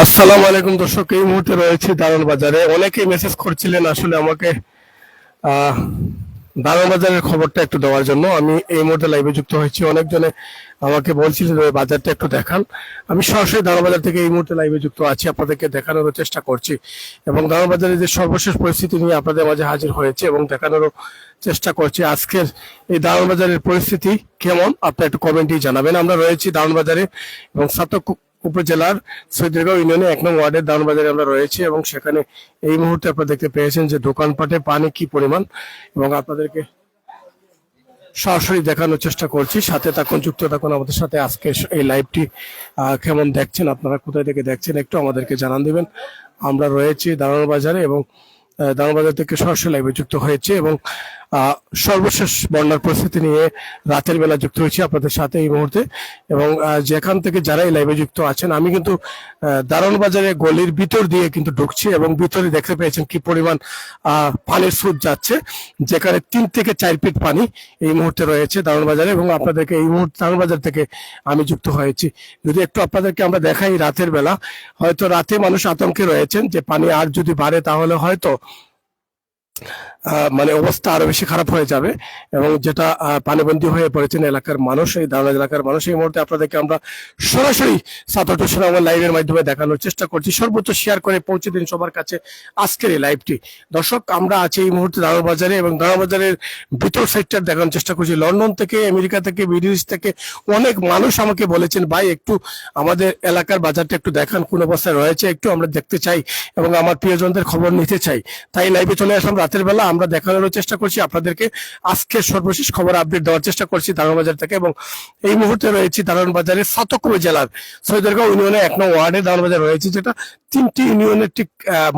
আসসালামু আলাইকুম দর্শক, এই মুহূর্তে রয়েছে দারুণ বাজারে। অনেকেই মেসেজ করছিলেন আসলে আমাকে দারুণ বাজারের খবরটা একটু দেওয়ার জন্য। আমি এই মুহূর্তে লাইভে যুক্ত হয়েছি। অনেকজনে আমাকে বলছিলেন যে বাজারটা একটু দেখান। আমি সরাসরি দারুণ বাজার থেকে এই মুহূর্তে লাইভে যুক্ত আছি। আপনাদেরকে দেখানোর চেষ্টা করছি এবং দারুণ বাজারের যে সর্বশেষ পরিস্থিতি নিয়ে আপনাদের মাঝে হাজির হয়েছে এবং দেখানোরও চেষ্টা করছি। আজকের এই দারুণ বাজারের পরিস্থিতি কেমন? আপনি একটু কমেন্টেই জানাবেন। আমরা রয়েছি দারুণ বাজারে এবং সাতক উপজেলার সৈদরগাঁও ইউনিয়নে এক নং ওয়ার্ডের দানবাজারে আমরা রয়েছি এবং সেখানে এই মুহূর্তে আপনারা দেখতে পেয়েছেন যে দোকানপাটে পানি কি পরিমাণ এবং আপনাদেরকে সরাসরি দেখানোর চেষ্টা করছি। সাথে থাকুন, যুক্ত থাকুন আমাদের সাথে। আজকে এই লাইভটি কেমন দেখছেন আপনারা, কোথায় থেকে দেখছেন একটু আমাদেরকে জানান দিবেন। আমরা রয়েছি দারুণ বাজারে এবং দারুণ বাজার থেকে সরাসরি লাইভে যুক্ত হয়েছে এবং সর্বশেষ বন্যার পরিস্থিতি নিয়ে রাতের বেলা যুক্ত হয়েছি আপনাদের সাথে এই মুহূর্তে। এবং যেখান থেকে যারা এই লাইভে যুক্ত আছেন, আমি কিন্তু দারুণ বাজারে গলির ভিতর দিয়ে কিন্তু ঢুকছি এবং ভিতরে দেখতে পেয়েছেন কি পরিমাণ পানির স্রোত যাচ্ছে, যেখানে তিন থেকে চার ফিট পানি এই মুহূর্তে রয়েছে দারুণ বাজারে এবং আপনাদেরকে এই মুহূর্তে দারুণ বাজার থেকে আমি যুক্ত হয়েছি। যদি একটু আপনাদেরকে আমরা দেখাই রাতের বেলা, হয়তো রাতে মানুষ আতঙ্কে রয়েছেন যে পানি আর যদি বাড়ে তাহলে হয়তো মানে অবস্থা আরও বেশি খারাপ হয়ে যাবে এবং যেটা পানিবন্দী হয়ে পড়েছেন এলাকার মানুষ, এই দারুণ এলাকার মানুষ, এই মুহূর্তে আপনাদেরকে আমরা সরাসরি সাতটা আমার লাইভের মাধ্যমে দেখানোর চেষ্টা করছি। সর্বোচ্চ শেয়ার করে পৌঁছে দিন সবার কাছে আজকের এই লাইভটি দর্শক, আমরা আছি এই মুহূর্তে বাজারে এবং বাজারের ভিতর সাইডটা দেখানোর চেষ্টা করছি। লন্ডন থেকে, আমেরিকা থেকে বিদেশ থেকে অনেক মানুষ আমাকে বলেছেন, ভাই, একটু আমাদের এলাকার বাজারটা একটু দেখান, কোন অবস্থায় রয়েছে, একটু আমরা দেখতে চাই এবং আমার প্রিয়জনদের খবর নিতে চাই। তাই লাইভে চলে আসলাম। রাতের বেলা আমরা দেখানোর চেষ্টা করছি, আপনাদেরকে আজকে সর্বশেষ খবর আপডেট দেওয়ার চেষ্টা করছি দারুণ বাজার থেকে এবং এই মুহূর্তে রয়েছি দারুণ বাজারের সাতকুমে জেলার সৈদরগাঁও ইউনিয়নে এক নং ওয়ার্ডে দারুণ বাজার রয়েছে, যেটা তিনটি ইউনিয়নের ঠিক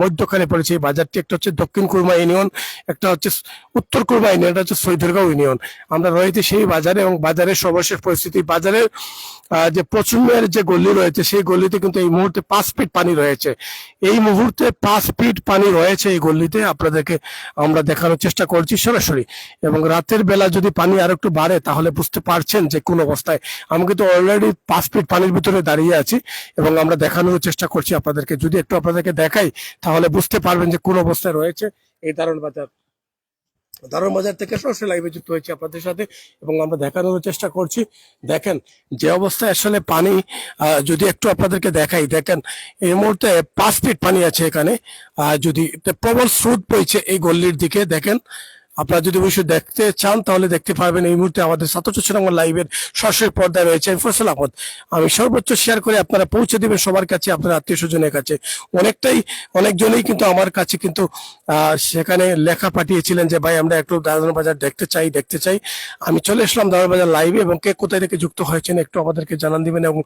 মধ্যখানে পড়েছে। এই বাজারটি একটা হচ্ছে দক্ষিণ কুরমা ইউনিয়ন, একটা হচ্ছে উত্তর কুরমা ইউনিয়ন এটা হচ্ছে সৈদরগাঁও ইউনিয়ন। আমরা রয়েছি সেই বাজারে এবং বাজারের সর্বশেষ পরিস্থিতি, বাজারের যে প্রচুরের যে গলি রয়েছে, সেই গলিতে কিন্তু এই মুহূর্তে পাঁচ ফিট পানি রয়েছে। এই মুহূর্তে পাঁচ ফিট পানি রয়েছে এই গলিতে। আপনাদেরকে আমরা দেখানোর চেষ্টা করছি সরাসরি। এবং রাতের বেলা যদি পানি আর একটু বাড়ে, তাহলে বুঝতে পারছেন যে কোন অবস্থায়। আমি কিন্তু অলরেডি পাঁচ ফিট পানির ভিতরে দাঁড়িয়ে আছি এবং আমরা দেখানোর চেষ্টা করছি আপনাদেরকে। যদি একটু আপনাদেরকে দেখাই, তাহলে বুঝতে পারবেন যে কোন অবস্থায় রয়েছে। এই দারুণ বাজার। দারুণ বাজার থেকে সরাসরি লাইভে যুক্ত হয়েছে আপনাদের সাথে এবং আমরা দেখানোর চেষ্টা করছি। দেখেন, যে অবস্থায় আসলে পানি যদি একটু আপনাদেরকে দেখাই, দেখেন, এই মুহূর্তে পাঁচ ফিট পানি আছে এখানে। যদি প্রবল স্রোত বইছে এই গল্লির দিকে, দেখেন আপনারা যদি অবশ্যই দেখতে চান, তাহলে দেখতে পারবেন এই মুহূর্তে আমাদের সাতচল্লিশ নম্বর লাইভের সরাসরি পর্দায় রয়েছে ফসল আহমদ। আমি সর্বোচ্চ শেয়ার করে আপনারা পৌঁছে দেবেন সবার কাছে, আপনার আত্মীয় স্বজনের কাছে। অনেকটাই, অনেকজনেই কিন্তু আমার কাছে কিন্তু সেখানে লেখা পাঠিয়েছিলেন যে, ভাই, আমরা একটু বাজার দেখতে চাই দেখতে চাই। আমি চলে এসলাম বাজার লাইভে এবং কে কোথায় থেকে যুক্ত হয়েছেন একটু আমাদেরকে জানান দিবেন এবং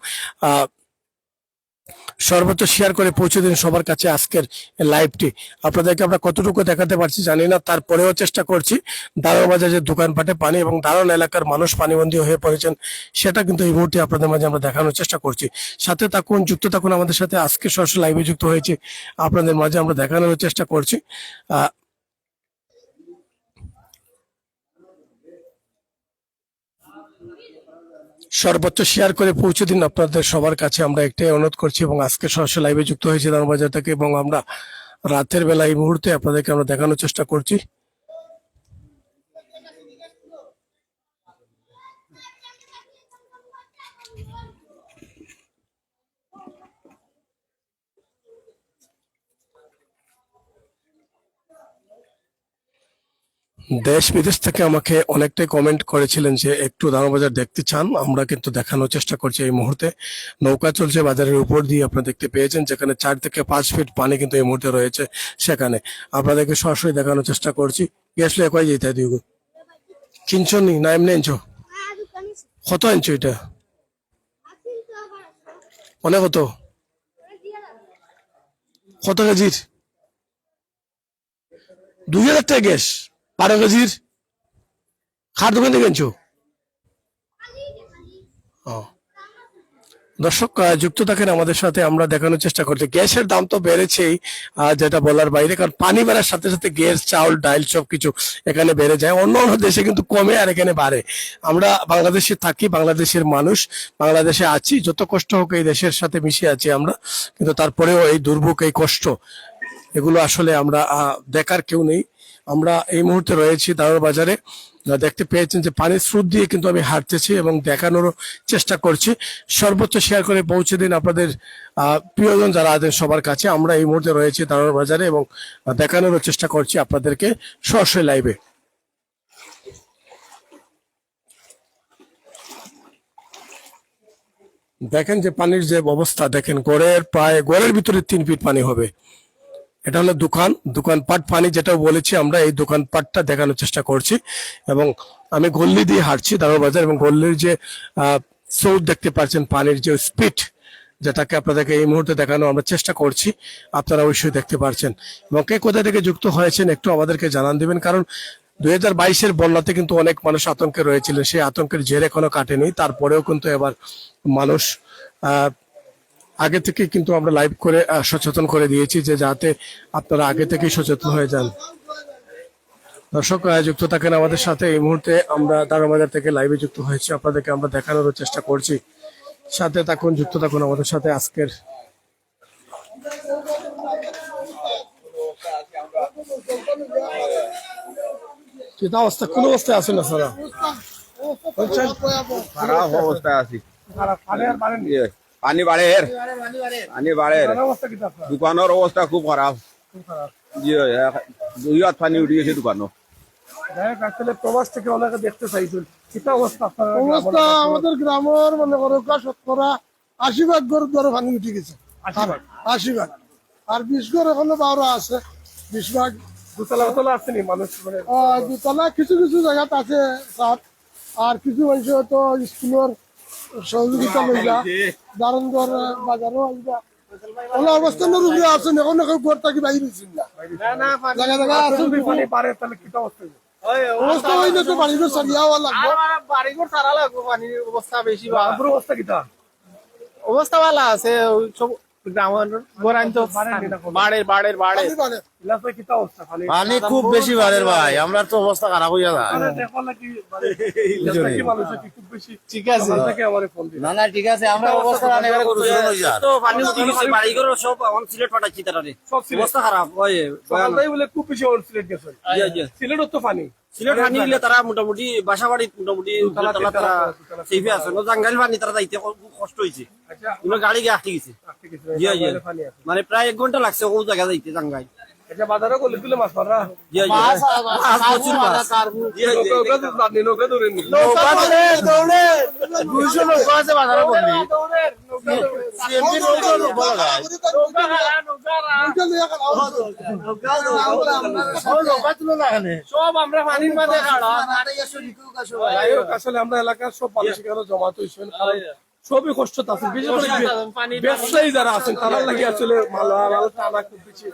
সর্বোচ্চ শেয়ার করে পৌঁছে দিন সবার কাছে আজকের লাইভটি আপনাদেরকে আমরা কতটুকু দেখাতে পারছি জানি না, তারপরেও চেষ্টা করছি। দারুণ বাজারের দোকানপাটে পানি এবং দারুণ এলাকার মানুষ পানিবন্দী হয়ে পড়েছেন, সেটা কিন্তু এই মুহূর্তে আপনাদের মাঝে আমরা দেখানোর চেষ্টা করছি। সাথে থাকুন, যুক্ত থাকুন আমাদের সাথে। আজকে সরাসরি লাইভে যুক্ত হয়েছে। আপনাদের মাঝে আমরা দেখানোর চেষ্টা করছি। সর্বোচ্চ শেয়ার করে পৌঁছে দিন। আপনাদের সবার কাছে আমরা একটাই অনুরোধ করছি এবং আজকে সরাসরি লাইভে যুক্ত হয়েছে দানবাজার থেকে এবং আমরা রাতের বেলা এই মুহূর্তে আপনাদেরকে আমরা দেখানোর চেষ্টা করছি। দেশ বিদেশ থেকে আমাকে অনেকটাই কমেন্ট করেছিলেন যে, একটু দানাবাজার দেখতে চান, আমরা কিন্তু দেখানোর চেষ্টা করছি এই মুহূর্তে। নৌকা চলছে বাজারের উপর দিয়ে আপনারা দেখতে পেয়েছেন, যেখানে চার থেকে পাঁচ ফিট পানি কিন্তু এই মুহূর্তে রয়েছে সেখানে। আপনাদেরকে সরাসরি দেখানোর চেষ্টা করছি। গেছলে কয় যেতে দিও কিনছো নি? না, এমনি আনছো কত আনছো এটা? অনেক কত? কত কেজির? দুই হাজার টাকা গ্যাস। বারো খার দোকান থেকে ও। দর্শক যুক্ত থাকেন আমাদের সাথে, আমরা দেখানোর চেষ্টা করছি। গ্যাসের দাম তো বেড়েছেই যেটা বলার বাইরে, কারণ পানি বাড়ার সাথে সাথে গ্যাস, চাউল, ডাইল সব কিছু এখানে বেড়ে যায়। অন্য অন্য দেশে কিন্তু কমে আর এখানে বাড়ে। আমরা বাংলাদেশে থাকি, বাংলাদেশের মানুষ, বাংলাদেশে আছি। যত কষ্ট হোক এই দেশের সাথে মিশে আছি আমরা, কিন্তু তারপরেও এই দুর্ভোগ, এই কষ্ট, এগুলো আসলে আমরা দেখার কেউ নেই। আমরা এই মুহূর্তে রয়েছি দারুর বাজারে। দেখতে পেয়েছেন যে পানির স্রোত দিয়ে কিন্তু আমি হাঁটতেছি এবং দেখানোরও চেষ্টা করছি। সর্বোচ্চ শেয়ার করে পৌঁছে দিন আপনাদের প্রিয়জন যারা আছেন সবার কাছে। আমরা এই মুহূর্তে রয়েছি দারুর বাজারে এবং আহ, দেখানোরও চেষ্টা করছি আপনাদেরকে সরাসরি লাইভে দেখেন যে পানির যে অবস্থা দেখেন গড়ের প্রায় গড়ের ভিতরে তিন ফিট পানি হবে। এটা হলো দোকান, দোকানপাট পানি যেটা বলেছি আমরা, এই দোকানপাটটা দেখানোর চেষ্টা করছি। এবং আমি গল্লি দিয়ে হাঁটছি বাজার, এবং গল্লির যে স্রোত দেখতে পাচ্ছেন, পানির যে স্পিড যেটাকে আপনাদেরকে এই মুহূর্তে দেখানো আমরা চেষ্টা করছি, আপনারা অবশ্যই দেখতে পাচ্ছেন এবং কে কোথা থেকে যুক্ত হয়েছেন একটু আমাদেরকে জানান দিবেন, কারণ দুই হাজার বাইশের বন্যাতে কিন্তু অনেক মানুষ আতঙ্কে রয়েছিলেন। সেই আতঙ্কের জের এখনও কাটেনি, তারপরেও কিন্তু এবার মানুষ আহ আগে থেকে কিন্তু আমরা লাইভ করে সচেতন করে দিয়েছি যে যাতে আপনারা আগে থেকেই সচেতন হয়ে যান। দর্শক যুক্ত থাকেন আমাদের সাথে। এই মুহূর্তে আমরা দারোবাজার থেকে লাইভে যুক্ত হয়েছি। আপনাদেরকে আমরা দেখানোর চেষ্টা করছি। সাথে থাকুন যুক্ত থাকুন আমাদের সাথে আজকের কিতা অবস্থা কোন অবস্থায় আছেন আপনারা? খারাপ অবস্থায় আছি। ইয়ে, পানি বাড়ের পানি বাড়ের দোকানের অবস্থা খুব খারাপ জি দুই হাত পানি উঠে গেছে দোকানও আসলে প্রবাস থেকে অনেকে দেখতে চাইছেন কিতা অবস্থা অবস্থা আমাদের গ্রামের মনে করো শতকরা আশি ভাগ ঘর দ্বারা ভাঙি উঠে গেছে। আশি ভাগ? আর বিশ ঘর এখনও বারো আছে। বিশ ভাগ দুতলা উতলা আসেনি মানুষ? মানে দুতলা কিছু কিছু জায়গাত আছে আর কিছু মানুষ তো স্কুলের সহযোগিতা লইলা দারণগড় বাজারও আইবা। ওলা অবস্থানের উপরে আছেন এখন এখন ঘর থাকি বাইরে হয়েছেন না। জায়গা জায়গা আছেন পারে তাহলে কিতা অবস্থা? হবে? অবস্থা হইলে তো বাড়ির সারিয়া হওয়া লাগবে। বাড়িঘর সারা লাগবো পানির অবস্থা বেশি বা অবস্থা অবস্থা ভালো আছে ওই সব গ্রামের গোরান তো বাড়ের বাড়ের বাড়ে পানি বাড়ে। খুব বেশি বাড়ের ভাই আমরা তো অবস্থা খারাপ হইয়া যায় দেখো নাকি ইলাসে কি মানুষ কি খুব বেশি ঠিক আছে। ওখান থেকে আমারে ফোন দিল না না ঠিক আছে আমরা অবস্থা অনেক করতে হই যায় তো পানি উঠে গেছে বাড়িঘর সব অন সিলেট পাঠাচ্ছি তারা সব সিলেট। অবস্থা খারাপ বলে খুব বেশি সিলেট গেছে। জি, জি। সিলেটও তো পানি। সিলেট পানি গেলে তারা মোটামুটি বাসা বাড়ি তারা তিনতলা, আছে। না পানি তারা যাইতে কষ্ট হয়েছে। আচ্ছা। গাড়ি গিয়ে আটকে গেছে। মানে প্রায় এক ঘণ্টা লাগছে ও জায়গা যাইতে জাঙ্গাই আচ্ছা বাজারে গেলে দিলে মাছ মাররা জি জি মাছ প্রচুর মাছ। নৌকা তো নৌকা দুইশো আছে বাজারে। সব আমরা এলাকার সব জমাত হয়েছেন কারণ সবই কষ্ট আছে। বিশেষ করে ব্যবসায়ী যারা আছেন তারা লাগে আসলে মাল মাল টানা খুব বেশি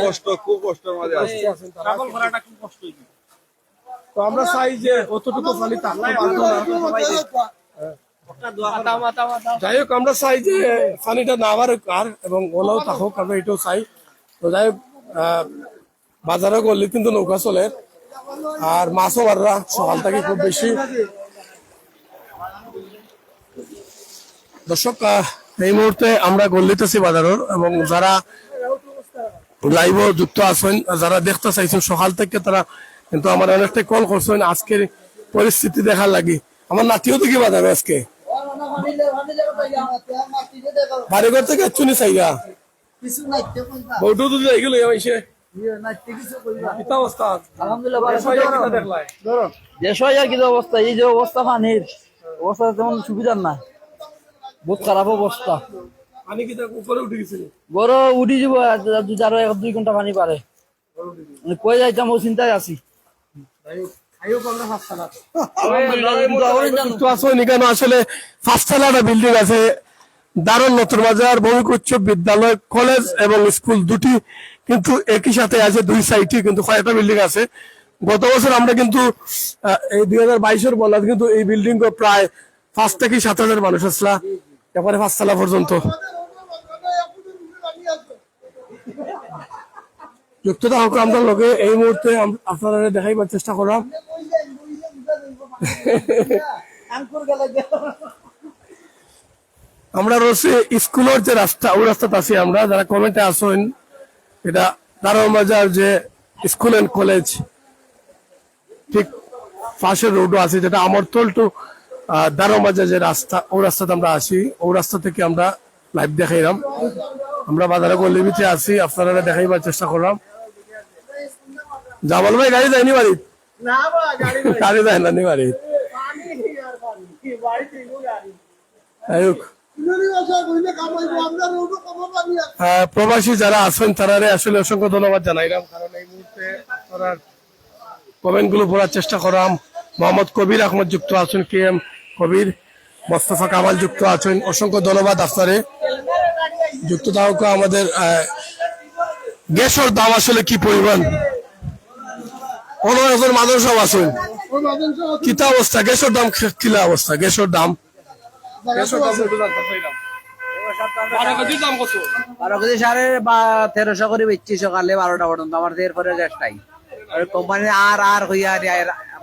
কষ্ট খুব কষ্টের মাঝে আছি। আছেন করাটা খুব কষ্ট তো আমরা চাই যে অতটুকু পানি না। যাই হোক আমরা চাই যে পানিটা না বাড়ুক আর এবং ওলাও থাকুক আমরা এটাও চাই। তো যাই হোক আহ, বাজারে গেলে কিন্তু নৌকা চলে। আর মাছও বাড়রা সকাল থেকে খুব বেশি দর্শক এই মুহূর্তে আমরা গল্লিতেছি বাজারের এবং যারা লাইভ যুক্ত আছেন যারা দেখতে চাইছেন সকাল থেকে তারা কিন্তু আমার অনেকটাই কল করছেন আজকের পরিস্থিতি দেখার লাগি। আমার নাতিও দেখি বাজারে আজকে। বাড়িঘর থেকে চুনি চাইগা বউটো তো যাই গেল এসে কিতা অবস্থা? কিতা আর কি যে অবস্থা এই যে অবস্থা পানির অবস্থা তেমন সুবিধার না বহুত খারাপ অবস্থা। পানি কিতা উপরে উঠে গেছিল? বড় উঠি যাব আরও এক দুই ঘণ্টা পানি পারে। মানে কই যাইতাম ও চিন্তায় আছি। আসলে বিল্ডিং আছে দারুণ নতুন বাজার ভৌমিক উচ্চ বিদ্যালয় কলেজ এবং স্কুল দুটি কিন্তু একই সাথে আছে দুই সাইডে কিন্তু কয়েকটা বিল্ডিং আছে। গত বছর আমরা কিন্তু আহ, এই দুই হাজার বাইশের বলা কিন্তু এই বিল্ডিং প্রায় পাঁচ থেকে সাত হাজার মানুষ আসলা। এবারে পাঁচতলা পর্যন্ত। আমরা লগে, এই মুহূর্তে আপনারা দেখাইবার চেষ্টা করলাম আমরা রয়েছে স্কুলের যে রাস্তা, ওই রাস্তাতে আছি আমরা। যারা কমেন্টে আসেন এটা দারোয়ান বাজার যে স্কুল এন্ড কলেজ ঠিক পাশের রোডও আছে, যেটা আমরতল টু দারোয়ান বাজার যে রাস্তা ওই রাস্তাতে আমরা আসি। ওই রাস্তা থেকে আমরা লাইভ দেখাইলাম। আমরা বাজারে গল্লিবিতে আছি আপনারা দেখাইবার চেষ্টা করলাম। জামাল ভাই গাড়ি যায়নি বাড়ি গাড়ি যায় না নি বাড়ি প্রবাসী যারা আছেন তারা আসলে অসংখ্য ধন্যবাদ জানাইলাম। কারণ এই মুহূর্তে আপনারা কমেন্টগুলো পড়ার চেষ্টা করাম। মোহাম্মদ কবির আহমদ যুক্ত আছেন কে এম কবির মোস্তফা কামাল যুক্ত আছেন। অসংখ্য ধন্যবাদ আপনারে। যুক্ত থাকুক আমাদের গ্যাসের দাম আসলে কি পরিমাণ? অনেক আছেন। কিতা অবস্থা? গ্যাসের দাম কিলা অবস্থা? গ্যাসের দাম। বারো কেজি সাড়ে বা তেরোশো করে বেচছি সকালে বারোটা পর্যন্ত। আমার এরপরে গ্যাস নাই। আর কোম্পানি আর আর হইয়া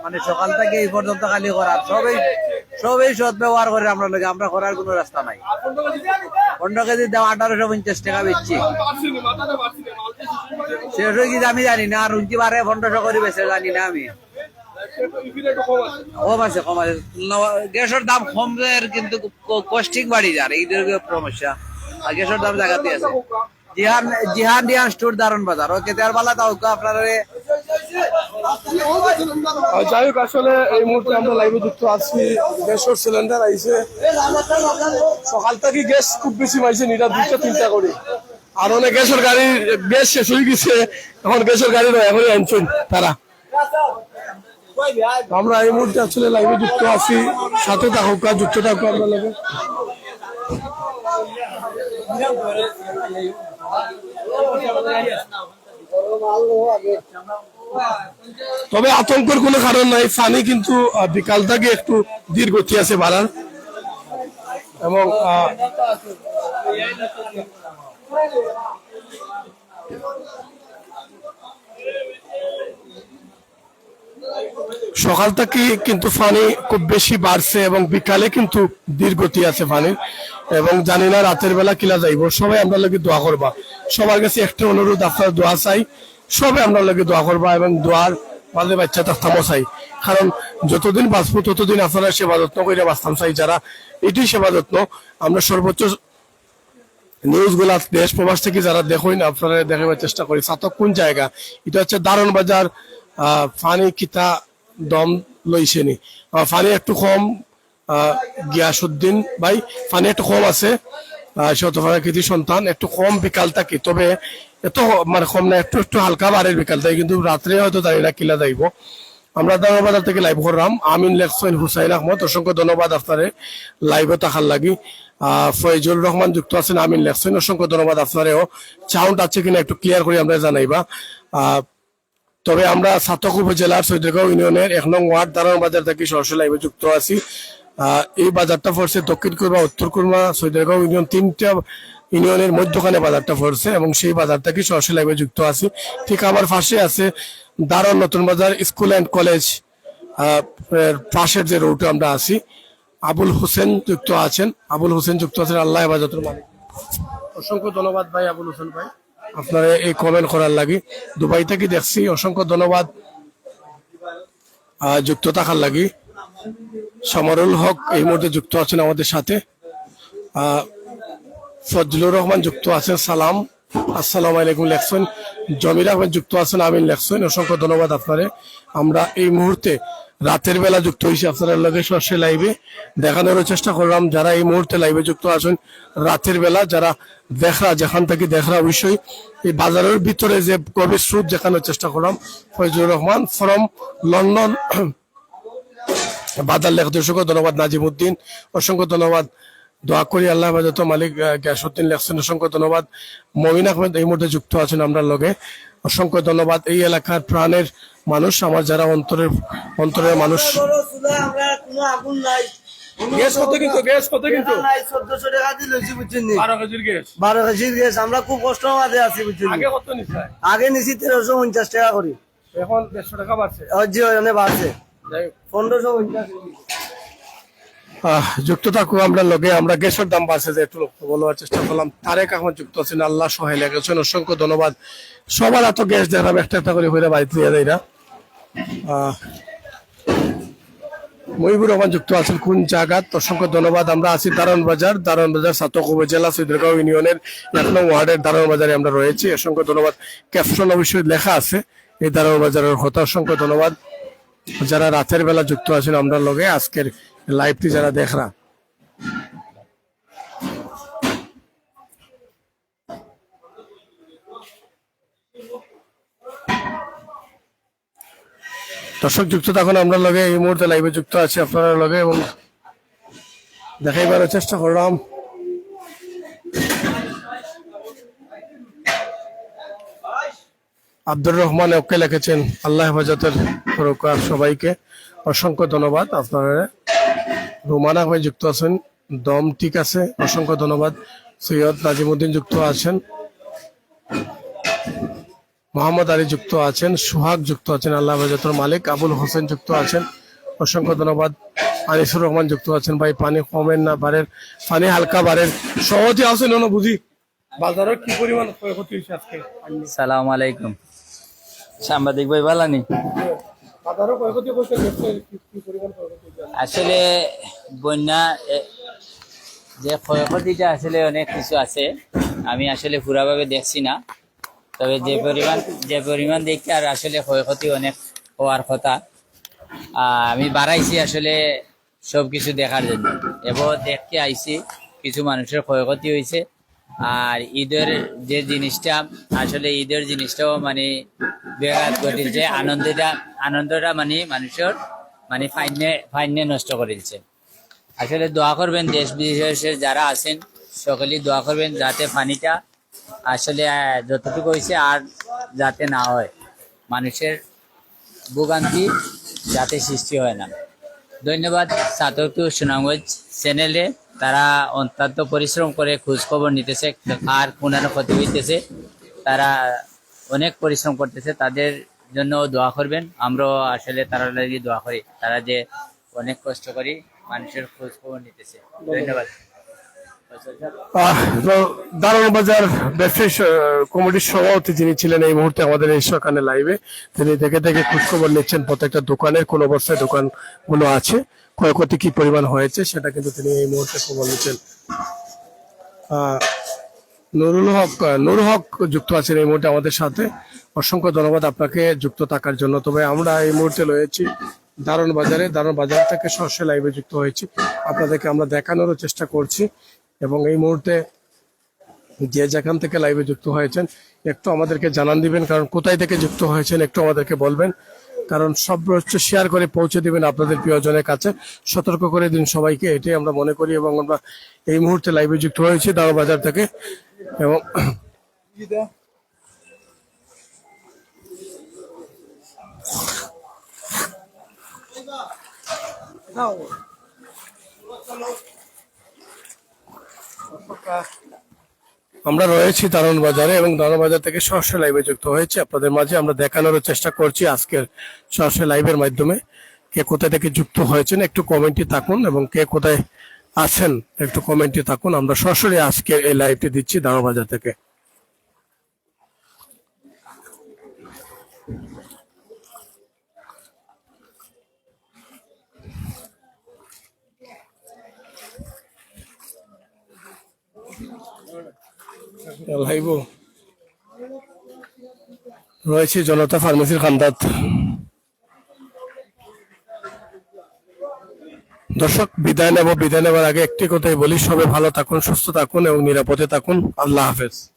মানে সকাল থেকে এই পর্যন্ত খালি করার সবই সবই সৎ ব্যবহার করে আমরা লোক, আমরা করার কোনো রাস্তা নাই। পনেরো কেজি দাম আঠারোশো পঞ্চাশ টাকা বেচছি। শেষ হয়ে গেছে, আমি জানি না, আর উনতি বারে পনেরোশো করে বেচে, জানি না আমি। কম আছে কম আছে। গ্যাসের দাম কমবে কিন্তু কস্টিং বাড়ি যার এইটার সমস্যা। আর গ্যাসের দাম জায়গাতে আছে। জিহান জিহান ডিহান স্টোর দারুণ বাজার। ও কেতার বালা তাও আপনারা যাই হোক, আসলে এই মুহূর্তে আমরা লাইভে যুক্ত আছি। গ্যাসের সিলিন্ডার আইছে। সকাল থেকে গ্যাস খুব বেশি পাইছে নিটা দুইটা তিনটা করে। আর অনেক গ্যাসের গাড়ি গ্যাস শেষ হয়ে গেছে। এখন গ্যাসের গাড়ি নয় এখনই আনছেন তারা। আমরা এই মুহূর্তে আসলে লাইভে যুক্ত আছি। সাথে থাকুক যুক্ত থাকুক আমরা লাগে। তবে আতঙ্কের কোনো কারণ নাই, ফানি কিন্তু বিকাল থেকে একটু ধীর গতি আছে বাড়ার। এবং সকাল থেকে কিন্তু পানি খুব বেশি বাড়ছে এবং বিকালে কিন্তু ধীর গতি আছে পানির এবং জানি না রাতের বেলা কিলা যাইব। সবাই আমরা লোকে দোয়া করবা। সবার কাছে একটা অনুরোধ, আপনার দোয়া চাই। সবাই আমরা লোকে দোয়া করবা এবং দোয়ার মাঝে বাচ্চা থাকতামও চাই। কারণ যতদিন বাঁচবো, ততদিন আপনারা সেবা যত্ন করে বাঁচতাম চাই। যারা এটি সেবা যত্ন, আমরা সর্বোচ্চ নিউজগুলা দেশ প্রবাস থেকে যারা দেখুন আপনারা দেখাবার চেষ্টা করি। সাতক কোন জায়গা? এটা হচ্ছে দারুণ বাজার ফানি কিতা দম লইছেনি ফানি একটু কম গিয়াসুদ্দিন ভাই ফানি একটু কম আছে। সন্তান, একটু কম বিকাল থাকে। তবে এত মানে কম না একটু একটু হালকা বাড়ের বিকাল থাকে। কিন্তু রাত্রে হয়তো না কিলা যাইব আমরা দামাবাজার থেকে লাইভ করলাম আমিন লেখসেন হুসাইন আহমদ, অসংখ্য ধন্যবাদ আপনারে লাইভে থাকার লাগি। ফয়জুল রহমান যুক্ত আছেন আমিন লেখসেন অসংখ্য ধন্যবাদ আপনারেও সাউন্ড আছে কিনা একটু ক্লিয়ার করে আমরা জানাইবা। তবে আমরা সাতক উপজেলার সৈদ্রগাঁও ইউনিয়নের এক নং ওয়ার্ড দারণ বাজার থেকে সরাসরি লাইভে যুক্ত আছি। এই বাজারটা পড়ছে দক্ষিণ কুরমা, উত্তর কুরমা সৈদ্রগাঁও ইউনিয়ন। তিনটা ইউনিয়নের মধ্যখানে বাজারটা পড়ছে এবং সেই বাজার থেকে সরাসরি লাইভে যুক্ত আছে। ঠিক আমার পাশে আছে দারণ নতুন বাজার, স্কুল অ্যান্ড কলেজ পাশের যে রোডে আমরা আছি। আবুল হোসেন যুক্ত আছেন। আবুল হোসেন যুক্ত আছেন, আল্লাহ হেফাজতের মালিক। অসংখ্য ধন্যবাদ ভাই আবুল হোসেন ভাই। আপনারা এই কমেন্ট করার লাগে। দুবাই থেকে দেখছি, অসংখ্য ধন্যবাদ যুক্ত থাকার লাগি। সমরুল হক এই মুহূর্তে যুক্ত আছেন আমাদের সাথে। ফজলুর রহমান যুক্ত আছেন, সালাম। আসসালাম আলাইকুম লেখছেন জমির আহমেদ যুক্ত আছেন, আমিন লেখছেন অসংখ্য ধন্যবাদ আপনারে। আমরা এই মুহূর্তে রাতের বেলা যুক্ত হয়েছি আপনারা লগে সরাসরি লাইভে দেখানোর চেষ্টা করলাম, যারা এই মুহূর্তে লাইভে যুক্ত আছেন, রাতের বেলা যারা দেখরা, যেখান থেকে দেখরা অবশ্যই। এই বাজারের ভিতরে যে গভীর স্রোত দেখানোর চেষ্টা করলাম ফয়জুর রহমান ফ্রম লন্ডন বাজার লেখ দর্শক ধন্যবাদ নাজিম উদ্দিন। অসংখ্য ধন্যবাদ। দোয়া করি আল্লাহ বাজাত মালিক আহ, গ্যাসউদ্দিন লেখছেন। অসংখ্য ধন্যবাদ। মমিন আহমেদ এই মুহূর্তে যুক্ত আছেন আমরা লগে। অসংখ্য ধন্যবাদ। এই এলাকার প্রাণের মানুষ আমার যারা অন্তরের অন্তরের মানুষ। আমরা কোনো আগুন নাই গ্যাস কত কিন্তু গ্যাস কত কিন্তু? চোদ্দশো টাকা দিয়ে লইছি বুঝছেন বারো কেজির গ্যাস বারো কেজির গ্যাস। আমরা খুব কষ্ট মাঝে আছি বুঝছেন। আগে কত নিচ্ছে আগে নিছি তেরোশো পঞ্চাশ টাকা করি। এখন দেড়শো টাকা বাড়ছে। জি ওখানে বাড়ছে। যুক্ত আমরা লগে, আমরা গ্যাসের দাম যে একটু বলার চেষ্টা করলাম। তারেক এখন যুক্ত আছেন, আল্লাহ সহায় অসংখ্য ধন্যবাদ। সবার এত গ্যাস একটা একটা করে হয়ে বাড়িতে দিয়ে দেয় না। মহিবুর রহমান যুক্ত আছেন কোন জায়গাত অসংখ্য ধন্যবাদ, আমরা আছি দারণ বাজার। দারণ বাজার সাতক উপজেলা সৈদরগাঁও ইউনিয়নের এক নং ওয়ার্ডের দারণ বাজারে আমরা রয়েছি। অসংখ্য ধন্যবাদ। ক্যাপশন অবশ্যই লেখা আছে এই দারণ বাজারের হতা অসংখ্য ধন্যবাদ। যারা রাতের বেলা যুক্ত আছেন আমরা লগে আজকের লাইভটি যারা দেখরা। দর্শক যুক্ত থাকুন, আমরা লগে এই মুহূর্তে লাইভে যুক্ত আছি আপনারা লগে এবং দেখাইবার চেষ্টা করলাম। আব্দুর রহমান ওকে লিখেছেন, আল্লাহ হেফাজতের সুরক্ষা সবাইকে অসংখ্য ধন্যবাদ। আপনারা রুমানা হয়ে যুক্ত আছেন, দম ঠিক আছে, অসংখ্য ধন্যবাদ। সৈয়দ নাজিমুদ্দিন যুক্ত আছেন, মোহাম্মদ আলী যুক্ত আছেন, সোহাগ যুক্ত আছেন, আল্লাহ হেফাজতের মালিক, আবুল হোসেন যুক্ত আছেন, অসংখ্য ধন্যবাদ। আনিসুর রহমান যুক্ত আছেন, ভাই পানি কমেন না বাড়ের পানি হালকা বাড়ের সহজে আছেন বুঝি বাজারের কি পরিমাণ ক্ষয়ক্ষতি হয়েছে আজকে? সালাম আলাইকুম। সাংবাদিক ভাই বালানি? আসলে বন্যা যে ক্ষয়ক্ষতিটা আসলে অনেক কিছু আছে। আমি আসলে পুরাভাবে দেখছি না। তবে যে পরিমাণ যে পরিমাণ দেখি আর আসলে ক্ষয়ক্ষতি অনেক হওয়ার কথা। আহ, আমি বাড়াইছি আসলে সব কিছু দেখার জন্য। এবং দেখতে আইছি কিছু মানুষের ক্ষয়ক্ষতি হয়েছে। আর ঈদের যে জিনিসটা, আসলে ঈদের জিনিসটাও মানে ব্যাঘাত ঘটিয়েছে, আনন্দটা আনন্দটা মানে মানুষের মানে ফাইনে ফাইনে নষ্ট করে দিচ্ছে আসলে দোয়া করবেন দেশ বিদেশের যারা আছেন, সকলেই দোয়া করবেন যাতে পানিটা আসলে যতটুকু হয়েছে আর যাতে না হয়, মানুষের ভোগান্তি যাতে সৃষ্টি হয় না। ধন্যবাদ সাতকু সুনামগঞ্জ চ্যানেলে। তারা অত্যন্ত পরিশ্রম করে খোঁজখবর নিতেছে আর ক্ষতি হইতেছে। তারা অনেক পরিশ্রম করতেছে, তাদের জন্য দোয়া করবেন। আমরাও আসলে তারা লাগি দোয়া করি। তারা যে অনেক কষ্ট করি, মানুষের খোঁজখবর নিতেছে। ধন্যবাদ। দারুণ বাজার ব্যবসায়ী কমিটির সভাপতি যিনি ছিলেন এই মুহূর্তে আমাদের এই সকালে লাইভে তিনি থেকে থেকে খোঁজখবর নিচ্ছেন প্রত্যেকটা দোকানের, কোন অবস্থায় দোকানগুলো আছে। ক্ষয়ক্ষতি কি পরিমাণ হয়েছে সেটা কিন্তু তিনি এই মুহূর্তে খবর নিচ্ছেন। নুরুল হক নুর হক যুক্ত আছেন এই মুহূর্তে আমাদের সাথে। অসংখ্য ধন্যবাদ আপনাকে যুক্ত থাকার জন্য। তবে আমরা এই মুহূর্তে রয়েছি দারুণ বাজারে। দারুণ বাজার থেকে সরাসরি লাইভে যুক্ত হয়েছি। আপনাদেরকে আমরা দেখানোরও চেষ্টা করছি এবং এই মুহূর্তে যে যেখান থেকে লাইভে যুক্ত হয়েছেন, একটু আমাদেরকে জানান দিবেন, কারণ কোথায় থেকে যুক্ত হয়েছেন একটু আমাদেরকে বলবেন। কারণ সব হচ্ছে শেয়ার করে পৌঁছে দিবেন আপনাদের প্রিয়জনের কাছে। সতর্ক করে দিন সবাইকে, এটাই আমরা মনে করি এবং আমরা এই মুহূর্তে লাইভে যুক্ত হয়েছি দাও বাজার থেকে। এবং আমরা রয়েছি দারুণ বাজারে এবং দারুণ বাজার থেকে সরাসরি লাইভে যুক্ত হয়েছে। আপনাদের মাঝে আমরা দেখানোর চেষ্টা করছি আজকের সরাসরি লাইভের মাধ্যমে কে কোথায় থেকে যুক্ত হয়েছেন, একটু কমেন্টে থাকুন এবং কে কোথায় আছেন, একটু কমেন্টে থাকুন। আমরা সরাসরি আজকে এই লাইভটি দিচ্ছি দারুণ বাজার থেকে। রয়েছে জনতা ফার্মেসির খান্দাত। দর্শক, বিদায় নেব, বিদায় নেবার আগে একটি কথাই বলি সবাই ভালো থাকুন, সুস্থ থাকুন এবং নিরাপদে থাকুন। আল্লাহ হাফেজ।